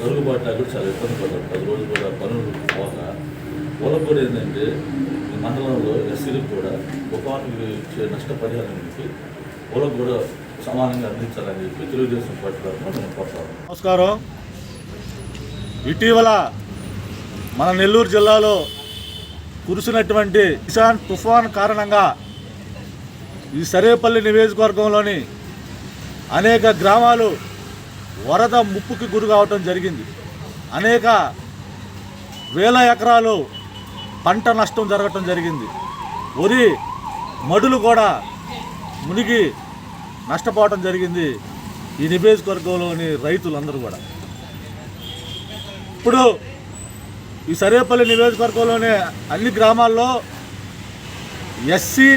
దొరకబాటు కూడా చాలా ఇబ్బంది పడ్డారు పది రోజులు కూడా పనులు పోక. వాళ్ళకు కూడా ఏంటంటే ఈ మండలంలో ఎస్సీలకు కూడా తుఫాను ఇచ్చే నష్టపరిహారానికి వాళ్ళకు కూడా సమానంగా అందించాలని చెప్పి తెలుగుదేశం పార్టీ తరఫున మేము కోరుతాము నమస్కారం. ఇటీవల మన నెల్లూరు జిల్లాలో కురిసినటువంటి కిసాన్ తుఫాన్ కారణంగా ఈ సరేపల్లి నియోజకవర్గంలోని అనేక గ్రామాలు వరద ముప్పుకి గురి కావటం జరిగింది. అనేక వేల ఎకరాలు పంట నష్టం జరగటం జరిగింది. వరి మడులు కూడా మునిగి నష్టపోవటం జరిగింది ఈ నియోజకవర్గంలోని రైతులందరూ కూడా. ఇప్పుడు ఈ సరేపల్లి నియోజకవర్గంలోనే అన్ని గ్రామాల్లో ఎస్సీ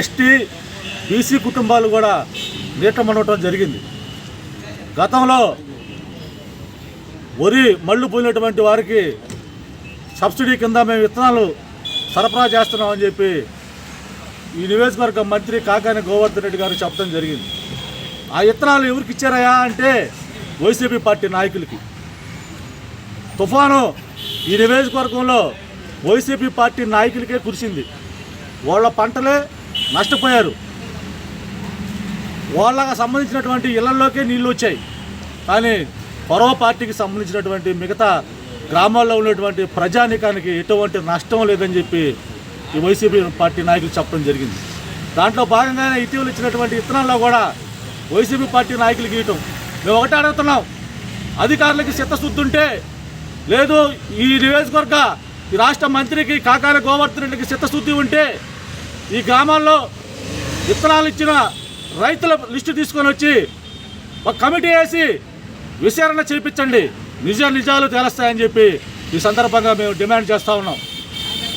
ఎస్టీ బీసీ కుటుంబాలు కూడా నీట జరిగింది. గతంలో వరి మళ్ళు పోయినటువంటి వారికి సబ్సిడీ కింద మేము విత్తనాలు సరఫరా చేస్తున్నామని చెప్పి ఈ నియోజకవర్గ మంత్రి కాకాని గోవర్ధన్ రెడ్డి గారు చెప్పడం జరిగింది. ఆ విత్తనాలు ఎవరికి ఇచ్చారయా అంటే వైసీపీ పార్టీ నాయకులకి. తుఫాను ఈ నియోజకవర్గంలో వైసీపీ పార్టీ నాయకులకే కురిసింది. వాళ్ళ పంటలే నష్టపోయారు. వాళ్ళకి సంబంధించినటువంటి ఇళ్ళలోకే నీళ్ళు వచ్చాయి. కానీ పరవ పార్టీకి సంబంధించినటువంటి మిగతా గ్రామాల్లో ఉన్నటువంటి ప్రజానికానికి ఎటువంటి నష్టం లేదని చెప్పి ఈ వైసీపీ పార్టీ నాయకులు చెప్పడం జరిగింది. దాంట్లో భాగంగానే ఇటీవల ఇచ్చినటువంటి విత్తనాల్లో కూడా వైసీపీ పార్టీ నాయకులు గీయటం మేము ఒకటే అడుగుతున్నాం. అధికారులకి చిత్తశుద్ధి ఉంటే లేదు ఈ నియోజకవర్గ ఈ రాష్ట్ర మంత్రికి కాకాల గోవర్ధన్ రెడ్డికి చిత్తశుద్ధి ఉంటే ఈ గ్రామాల్లో విత్తనాలు ఇచ్చిన రైతుల లిస్టు తీసుకొని వచ్చి ఒక కమిటీ వేసి విచారణ చేయించండి నిజ నిజాలు తేలుస్తాయని చెప్పి ఈ సందర్భంగా మేము డిమాండ్ చేస్తూ ఉన్నాం.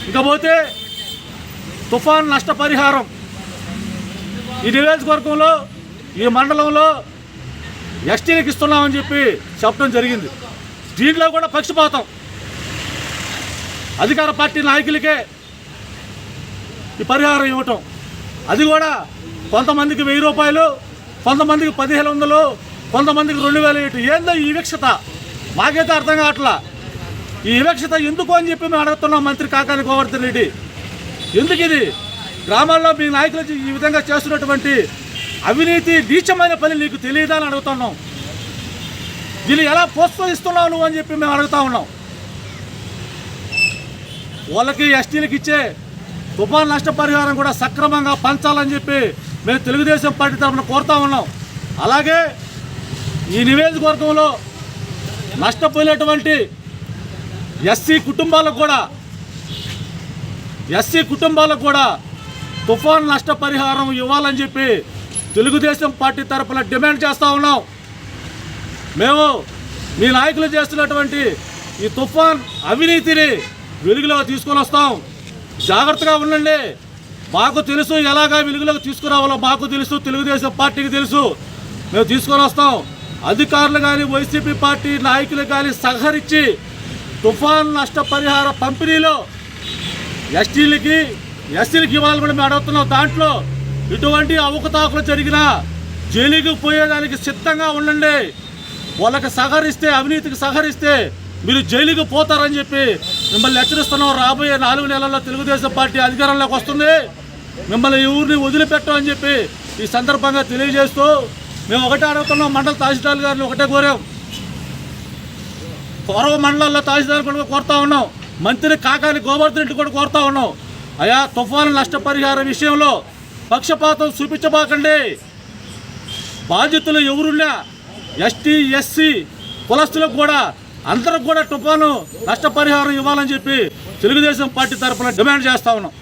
ఇకపోతే తుఫాన్ నష్టపరిహారం ఈ నియోజకవర్గంలో ఈ మండలంలో ఎస్టీలకు ఇస్తున్నామని చెప్పి చెప్పడం జరిగింది. దీంట్లో కూడా పక్షపాతం. అధికార పార్టీ నాయకులకే ఈ పరిహారం ఇవ్వటం. అది కూడా కొంతమందికి వెయ్యి రూపాయలు కొంతమందికి పదిహేను వందలు కొంతమందికి రెండు వేల ఇటు. ఏందో ఈ వివక్షత? మాకైతే అర్థం కావట్లా? ఈ వివక్షత ఎందుకు అని చెప్పి మేము అడుగుతున్నాం మంత్రి కాకాని గోవర్ధన్ రెడ్డి. ఎందుకు ఇది? గ్రామాల్లో మీ నాయకులు ఈ విధంగా చేస్తున్నటువంటి అవినీతి నీచమైన పని నీకు తెలియదా అని అడుగుతున్నాం. దీన్ని ఎలా ప్రోత్సహిస్తున్నావు నువ్వు అని చెప్పి మేము అడుగుతా ఉన్నాం. వాళ్ళకి ఎస్టీలకు ఇచ్చే తుఫాన్ నష్టపరిహారం కూడా సక్రమంగా పంచాలని చెప్పి మేము తెలుగుదేశం పార్టీ తరఫున కోరుతా ఉన్నాం. అలాగే ఈ నియోజకవర్గంలో నష్టపోయినటువంటి ఎస్సీ కుటుంబాలకు కూడా ఎస్సీ కుటుంబాలకు కూడా తుఫాన్ నష్టపరిహారం ఇవ్వాలని చెప్పి తెలుగుదేశం పార్టీ తరఫున డిమాండ్ చేస్తూ ఉన్నాం. మేము మీ నాయకులు చేస్తున్నటువంటి ఈ తుఫాన్ అవినీతిని వెలుగులో తీసుకొని వస్తాం. జాగ్రత్తగా ఉండండి. మాకు తెలుసు ఎలాగా వెలుగులోకి తీసుకురావాలో మాకు తెలుసు తెలుగుదేశం పార్టీకి తెలుసు. మేము తీసుకొని వస్తాం. అధికారులు కానీ వైసీపీ పార్టీ నాయకులు కానీ సహకరించి తుఫాన్ నష్టపరిహార పంపిణీలో ఎస్టీలకి ఎస్సీలకి ఇవ్వాలని కూడా మేము అడుగుతున్నాం. దాంట్లో ఇటువంటి అవకతవకలు జరిగినా జైలుకి పోయేదానికి సిద్ధంగా ఉండండి. వాళ్ళకి సహకరిస్తే అవినీతికి సహకరిస్తే మీరు జైలుకి పోతారని చెప్పి మిమ్మల్ని హెచ్చరిస్తున్నాం. రాబోయే నాలుగు నెలల్లో తెలుగుదేశం పార్టీ అధికారంలోకి వస్తుంది. మిమ్మల్ని ఈ ఊరిని వదిలిపెట్టమని చెప్పి ఈ సందర్భంగా తెలియజేస్తూ మేము ఒకటే అడుగుతున్నాం. మండల తహసీల్దార్ గారిని ఒకటే కోరాం. పూర్వ మండలాల్లో తహసీల్దార్ కూడా కోరుతా ఉన్నాం. మంత్రి కాకాని గోవర్ధన్ రెడ్డి కూడా కోరుతా ఉన్నాం. అయా తుఫాను నష్టపరిహారం విషయంలో పక్షపాతం చూపించబాకండి. బాధ్యతలు ఎవరున్నా ఎస్టీ ఎస్సీ కులస్తులకు కూడా అందరికి కూడా తుఫాను నష్టపరిహారం ఇవ్వాలని చెప్పి తెలుగుదేశం పార్టీ తరఫున డిమాండ్ చేస్తా ఉన్నాం.